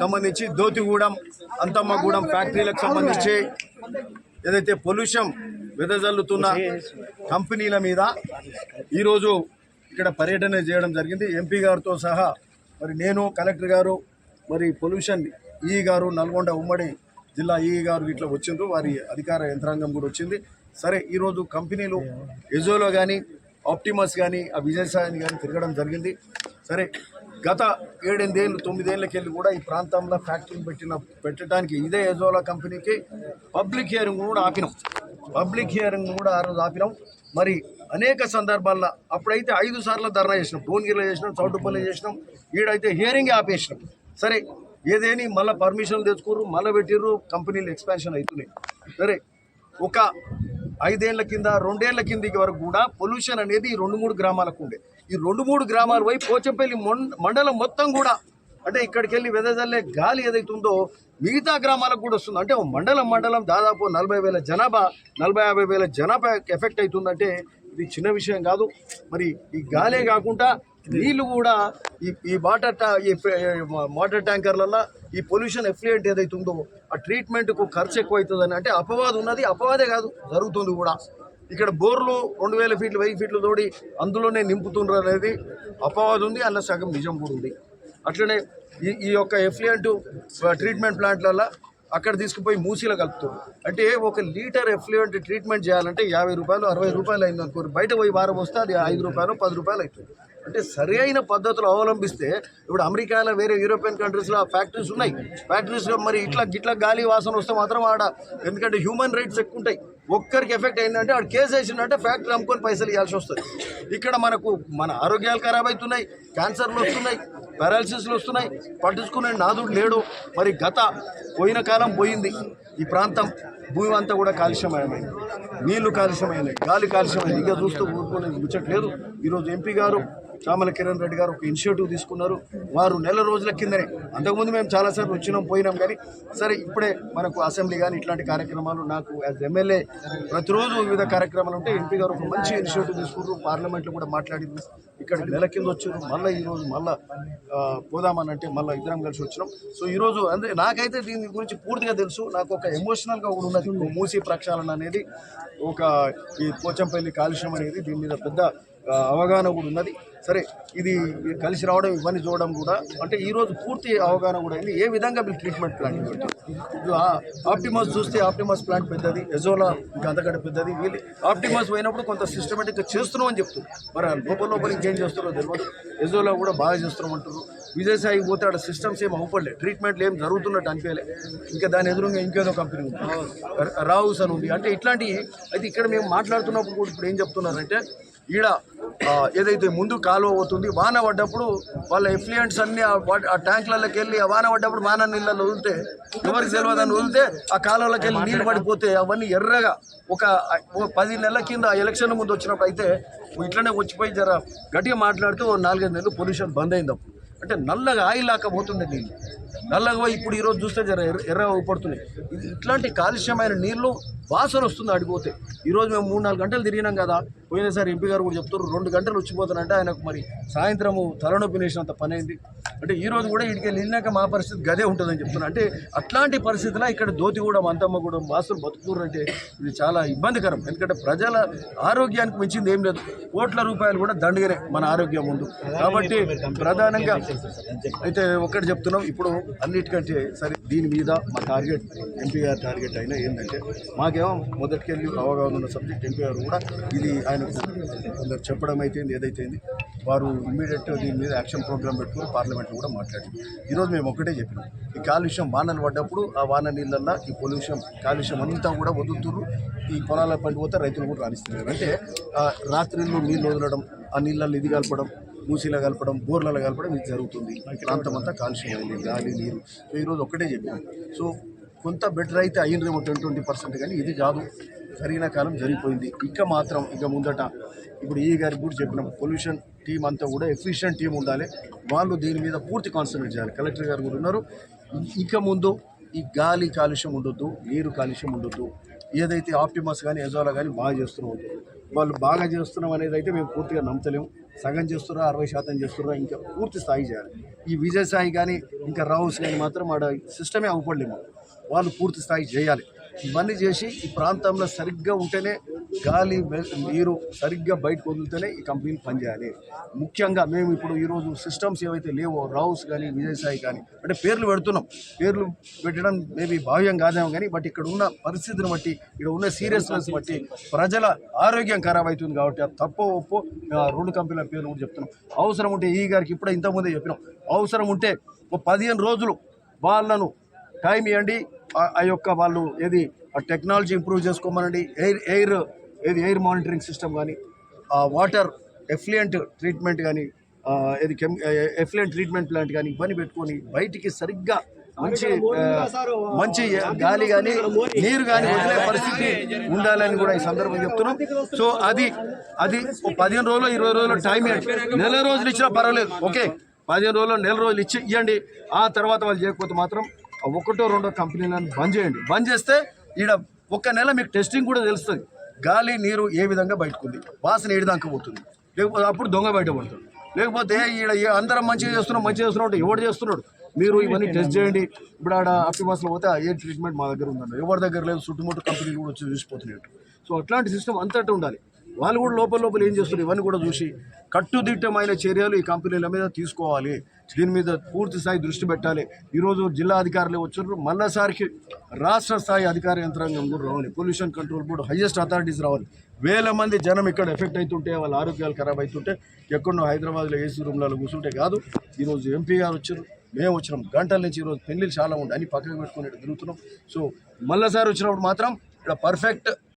సంబంధించి దోతిగూడెం అంతమ్మగూడెం ఫ్యాక్టరీలకు సంబంధించి ఏదైతే పొల్యూషన్ వెదజల్లుతున్న కంపెనీల మీద ఈరోజు ఇక్కడ పర్యటన చేయడం జరిగింది. ఎంపీ గారితో సహా మరి నేను కలెక్టర్ గారు మరి పొల్యూషన్ ఈ గారు నల్గొండ ఉమ్మడి జిల్లా ఈ గారు ఇట్లా వచ్చిండ్రు. వారి అధికార యంత్రాంగం కూడా వచ్చింది. సరే ఈరోజు కంపెనీలు ఎజోలో కానీ ఆప్టిమస్ కానీ ఆ విజయసాయిని కానీ తిరగడం జరిగింది. సరే గత ఏడెనిమిదేళ్ళు తొమ్మిదేళ్ళకెళ్ళి కూడా ఈ ప్రాంతంలో ఫ్యాక్టరీలు పెట్టిన పెట్టడానికి ఇదే ఎజోలా కంపెనీకి పబ్లిక్ హియరింగ్ కూడా ఆపినాం. పబ్లిక్ హియరింగ్ కూడా ఆ రోజు ఆపినాం. మరి అనేక సందర్భాల్లో అప్పుడైతే ఐదు సార్లు ధర్నా చేసినాం. భువనగిరిలో చేసినాం చౌటుపల్లి చేసినాం. ఈడైతే హియరింగ్ ఆపేసినాం. సరే ఏదేని మళ్ళీ పర్మిషన్లు తెచ్చుకోరు మళ్ళీ పెట్టిర్రు కంపెనీలు ఎక్స్పాన్షన్ అవుతున్నాయి. సరే ఒక ఐదేళ్ళ కింద రెండేళ్ళ కిందకి వరకు కూడా పొల్యూషన్ అనేది రెండు మూడు గ్రామాలకు ఉండే. ఈ రెండు మూడు గ్రామాల వైపు పోచంపల్లి మండలం మొత్తం కూడా అంటే ఇక్కడికి వెళ్ళి వెదజల్లే గాలి ఏదైతే ఉందో మిగతా గ్రామాలకు కూడా వస్తుంది. అంటే ఓ మండలం మండలం దాదాపు నలభై వేల జనాభా నలభై యాభై వేల జనాభా ఎఫెక్ట్ అవుతుందంటే ఇది చిన్న విషయం కాదు. మరి ఈ గాలే కాకుండా నీళ్ళు కూడా ఈ ఈ వాటర్ టా ఈ వాటర్ ట్యాంకర్లలో ఈ పొల్యూషన్ ఎఫ్లియంట్ ఏదైతే ఉందో ఆ ట్రీట్మెంట్కు ఖర్చు ఎక్కువ అవుతుందని అంటే అపవాదం ఉన్నది అపవాదే కాదు జరుగుతుంది కూడా. ఇక్కడ బోర్లు రెండు వేల ఫీట్లు వెయ్యి ఫీట్లు తోడి అందులోనే నింపుతుండ్రు అనేది అపవాదం ఉంది అలా సగం నిజం కూడా ఉంది. అట్లనే ఈ ఈ యొక్క ఎఫ్లియంట్ ట్రీట్మెంట్ ప్లాంట్లలో అక్కడ తీసుకుపోయి మూసీలో కలుపుతారు అంటే ఒక లీటర్ ఎఫ్లుయెంట్ ట్రీట్మెంట్ చేయాలంటే యాభై రూపాయలు అరవై రూపాయలు అయింది అనుకోరు బయట పోయి వారం వస్తే అది ఐదు రూపాయలు పది రూపాయలు అవుతుంది. అంటే సరైన పద్ధతులు అవలంబిస్తే ఇప్పుడు అమెరికాలో వేరే యూరోపియన్ కంట్రీస్లో ఫ్యాక్టరీస్ ఉన్నాయి. ఫ్యాక్టరీస్లో మరి ఇట్లా గిట్లా గాలి వాసన వస్తే మాత్రం ఆడ ఎందుకంటే హ్యూమన్ రైట్స్ ఎక్కువ ఉంటాయి ఒక్కరికి ఎఫెక్ట్ అయిందంటే ఆడు కేసు వేసిందంటే ఫ్యాక్టరీ అమ్ముకొని పైసలు ఇవ్వాల్సి వస్తుంది. ఇక్కడ మనకు మన ఆరోగ్యాలు ఖరాబ్ అవుతున్నాయి క్యాన్సర్లు వస్తున్నాయి పారాలసిస్లు వస్తున్నాయి. పట్టించుకునే నాదుడు లేడు. మరి గత పోయిన కాలం పోయింది. ఈ ప్రాంతం భూమి అంతా కూడా కాలుష్యమయమైంది. నీళ్ళు కాలుష్యమైనవి గాలి కాలుష్యమైంది. ఇక చూస్తూ ఊరుకునేది ముచ్చట్లేదు. ఈరోజు ఎంపీ గారు చామల కిరణ్ రెడ్డి గారు ఒక ఇనిషియేటివ్ తీసుకున్నారు. వారు నెల రోజుల కిందనే. అంతకుముందు మేము చాలాసార్లు వచ్చినాం పోయినాం కానీ సరే ఇప్పుడే మనకు అసెంబ్లీ కానీ ఇట్లాంటి కార్యక్రమాలు నాకు యాజ్ ఎమ్మెల్యే ప్రతిరోజు వివిధ కార్యక్రమాలు ఉంటే ఎంపీ గారు ఒక మంచి ఇనిషియేటివ్ తీసుకున్నారు. పార్లమెంట్లో కూడా మాట్లాడింది. ఇక్కడ నెల కింద వచ్చారు. మళ్ళీ ఈరోజు మళ్ళీ పోదామని అంటే మళ్ళీ ఇద్దరం కలిసి వచ్చినాం. సో ఈరోజు అంటే నాకైతే దీని గురించి పూర్తిగా తెలుసు. నాకు ఒక ఎమోషనల్గా కూడా ఉన్నది. మూసి ప్రక్షాళన అనేది ఒక ఈ పోచంపల్లి కాలుష్యం అనేది దీని మీద పెద్ద అవగాహన కూడా ఉన్నది. సరే ఇది కలిసి రావడం ఇవన్నీ చూడడం కూడా అంటే ఈ రోజు పూర్తి అవగాహన కూడా అయింది. ఏ విధంగా మీరు ట్రీట్మెంట్ ప్లాంట్ ఇప్పుడు ఆప్టిమస్ చూస్తే ఆప్టిమస్ ప్లాంట్ పెద్దది ఎజోలా ఇంకా అంతకంటే పెద్దది వీళ్ళు ఆప్టిమస్ పోయినప్పుడు కొంత సిస్టమేటిక్గా చేస్తున్నాం అని చెప్తారు మరి లోపల లోపల ఇంకేం చేస్తారో తెలియదు ఎజోలా కూడా బాగా చేస్తున్నాం అంటారు విజయసాయి పోతే ఆడ సిస్టమ్స్ ఏం అవ్వలే ట్రీట్మెంట్లు ఏం జరుగుతున్నట్టు అనిపించలే. ఇంకా దాని ఎదురుగా ఇంకేదో కంపెనీ ఉంది. రావుస్ అని ఉంది. అంటే ఇట్లాంటివి అయితే ఇక్కడ మేము మాట్లాడుతున్నప్పుడు కూడా ఇప్పుడు ఏం చెప్తున్నారంటే ఈడ ఏదైతే ముందు కాలువ అవుతుంది వాన పడ్డప్పుడు వాళ్ళ ఎఫ్లియంట్స్ అన్ని ఆ ట్యాంకులలోకి వెళ్ళి ఆ వాన పడ్డప్పుడు వాన నీళ్ళలో వదిలితే ఎవరికి తెలియదని వదిలితే ఆ కాలువలోకి వెళ్ళి నీళ్ళు పడిపోతే అవన్నీ ఎర్రగా ఒక పది నెలల కింద ఎలక్షన్ ముందు వచ్చినప్పుడు అయితే ఇట్లనే వచ్చిపోయి జర గట్టిగా మాట్లాడుతూ నాలుగైదు నెలలు పొల్యూషన్ బంద్ అయిందప్పుడు అంటే నల్లగా ఆయిల్ లాకపోతుంది నీళ్ళు. నల్లగా ఇప్పుడు ఈరోజు చూస్తే జర ఎర్ర ఎర్రగా ఇది ఇట్లాంటి కాలుష్యమైన నీళ్ళు వాసన వస్తుంది అడిగిపోతే ఈరోజు మేము మూడు నాలుగు గంటలు తిరిగినాం కదా పోయినసారి ఎంపీ గారు కూడా చెప్తారు రెండు గంటలు వచ్చిపోతానంటే ఆయనకు మరి సాయంత్రము తలనొప్పి నేసినంత పని అయింది అంటే ఈరోజు కూడా ఇటుకే వెళ్ళినాక మా పరిస్థితి గదే ఉంటుందని చెప్తున్నా. అంటే అట్లాంటి పరిస్థితిలో ఇక్కడ దోతిగూడెం అంతమ్మగూడెం వాసులు బతుకుతున్నారు అంటే ఇది చాలా ఇబ్బందికరం. ఎందుకంటే ప్రజల ఆరోగ్యానికి మించింది ఏం లేదు. కోట్ల రూపాయలు కూడా దండగనే మన ఆరోగ్యం ముందు. కాబట్టి ప్రధానంగా అయితే ఒకటి చెప్తున్నాం. ఇప్పుడు అన్నిటికంటే సరే దీని మీద మా టార్గెట్ ఎంపీ గారి టార్గెట్ అయినా ఏంటంటే మాకేమో మొదటికెళ్ళి అవగాహన ఉన్న సబ్జెక్ట్ ఎంపీ గారు కూడా ఇది ఆయన కొందరు చెప్పడం అయితే ఏదైతే వారు ఇమ్మీడియట్ దీని మీద యాక్షన్ ప్రోగ్రామ్ పెట్టుకుని పార్లమెంట్లో కూడా మాట్లాడింది ఈరోజు మేము ఒకటే చెప్పినాం ఈ కాలుష్యం వానలు పడ్డప్పుడు ఆ వాన నీళ్ళల్లో ఈ పొల్యూషన్ కాలుష్యం అంతా కూడా వదులుతున్నారు ఈ పొలాల పండి పోతే రైతులు కూడా రాణిస్తున్నారు. అంటే ఆ రాత్రిళ్ళు నీళ్ళు వదలడం ఆ నీళ్ళల్లో ఇది కలపడం మూసీలో కలపడం బోర్లలో కలపడం ఇది జరుగుతుంది. ఈ ప్రాంతం అంతా కాలుష్యమైంది గాలి నీరు. సో ఈరోజు ఒకటే చెప్పాను. సో కొంత బెటర్ అయితే అయ్యిండ్రేమో టెన్ ట్వంటీ పర్సెంట్ కానీ ఇది కాదు. జరిగిన కాలం జరిగిపోయింది. ఇక మాత్రం ఇక ముందట ఇప్పుడు ఈ గారికి కూడా చెప్పినాం పొల్యూషన్ టీం అంతా కూడా ఎఫిషియెంట్ టీం ఉండాలి. వాళ్ళు దీని మీద పూర్తి కాన్సన్ట్రేట్ చేయాలి. కలెక్టర్ గారు కూడా ఉన్నారు. ఇక ముందు ఈ గాలి కాలుష్యం ఉండొద్దు నీరు కాలుష్యం ఉండొద్దు. ఏదైతే ఆప్టిమస్ కానీ ఎజోలా కానీ బాగా చేస్తున్నాం వాళ్ళు బాగా చేస్తున్నాం అనేది అయితే మేము పూర్తిగా నమ్మతలేము. సగం చేస్తురా అరవై శాతం చేస్తురా ఇంకా పూర్తి స్థాయి చేయాలి. ఈ విజయసాయి కానీ ఇంకా రావుస్ కానీ మాత్రం ఆడ సిస్టమే అవ్వపడలేము వాళ్ళు పూర్తి స్థాయి చేయాలి. ఇవన్నీ చేసి ఈ ప్రాంతంలో సరిగ్గా ఉంటేనే గాలి నీరు సరిగ్గా బయటకు వదిలితేనే ఈ కంపెనీలు పనిచేయాలి. ముఖ్యంగా మేము ఇప్పుడు ఈరోజు సిస్టమ్స్ ఏవైతే లేవో రావుస్ కానీ విజయసాయి కానీ అంటే పేర్లు పెడుతున్నాం. పేర్లు పెట్టడం మేబీ భావ్యం కాదేమో కానీ బట్ ఇక్కడ ఉన్న పరిస్థితిని బట్టి ఇక్కడ ఉన్న సీరియస్నెస్ బట్టి ప్రజల ఆరోగ్యం ఖరాబ్ అవుతుంది కాబట్టి అది తప్పో ఒప్పో రెండు కంపెనీల పేర్లు కూడా చెప్తున్నాం. అవసరం ఉంటే ఈ గారికి ఇప్పుడే ఇంతకుముందే చెప్పినాం. అవసరం ఉంటే ఒక పదిహేను రోజులు వాళ్ళను టైం ఇవ్వండి ఆ- ఆ యొక్క వాళ్ళు ఏది ఆ టెక్నాలజీ ఇంప్రూవ్ చేసుకోమనండి. ఎయిర్ ఎయిర్ ఏది ఎయిర్ మానిటరింగ్ సిస్టమ్ కానీ ఆ వాటర్ ఎఫ్లియంట్ ట్రీట్మెంట్ కానీ ఏది కెమ్ ఎఫ్లియంట్ ట్రీట్మెంట్ ప్లాంట్ కానీ ఇవన్నీ పెట్టుకొని బయటికి సరిగ్గా మంచి మంచి గాలి కానీ నీరు కానీ వదిలే పరిస్థితి ఉండాలని కూడా ఈ సందర్భం చెప్తున్నాం. సో అది అది పదిహేను రోజులు ఇరవై రోజులు టైం ఇవ్వండి. నెల రోజులు ఇచ్చినా పర్వాలేదు. ఓకే పదిహేను రోజులు నెల రోజులు ఇచ్చి ఇవ్వండి ఆ తర్వాత వాళ్ళు చేయకపోతే మాత్రం ఒకటో రెండో కంపెనీలను బంద్ చేయండి. బంద్ చేస్తే ఈడ ఒక్క నెల మీకు టెస్టింగ్ కూడా తెలుస్తుంది. గాలి నీరు ఏ విధంగా బయటకుంది? వాసన ఏడుదాకా పోతుంది? లేకపోతే అప్పుడు దొంగ బయట పడుతుంది. లేకపోతే ఈడ అందరం మంచిగా చేస్తున్నాం మంచిగా చేస్తున్నాడు ఎవడు చేస్తున్నాడు? మీరు ఇవన్నీ టెస్ట్ చేయండి. ఇప్పుడు ఆడ అప్పిమాసలో పోతే ఆ ట్రీట్మెంట్ మా దగ్గర ఉందండి ఎవరి దగ్గర లేదు చుట్టుముట్టు కంపెనీలు కూడా వచ్చి చూసిపోతున్నాయి సో అట్లాంటి సిస్టమ్ అంతటా ఉండాలి. వాళ్ళు కూడా లోపల లోపల ఏం చేస్తున్నారు? ఇవన్నీ కూడా చూసి కట్టుదిట్టమైన చర్యలు ఈ కంపెనీల మీద తీసుకోవాలి. దీని మీద పూర్తి స్థాయి దృష్టి పెట్టాలి. ఈరోజు జిల్లా అధికారులు వచ్చారు. మళ్ళాసారికి రాష్ట్ర స్థాయి అధికార యంత్రాంగం కూడా రావాలి. Pollution control board highest authorities రావాలి. వేల మంది జనం ఇక్కడ ఎఫెక్ట్ అవుతుంటే వాళ్ళ ఆరోగ్యాలు ఖరాబ్ అవుతుంటే ఎక్కడో హైదరాబాద్లో ఏసీ రూమ్లలో కూర్చుంటే కాదు ఈరోజు ఎంపీ గారు వచ్చారు. మేము వచ్చినాం. గంటల నుంచి ఈరోజు పెళ్ళిళ్ళు చాలా ఉండే అని పక్కకు పెట్టుకుని తిరుగుతున్నాం. సో మళ్ళీసారి వచ్చినప్పుడు మాత్రం ఇక్కడ పర్ఫెక్ట్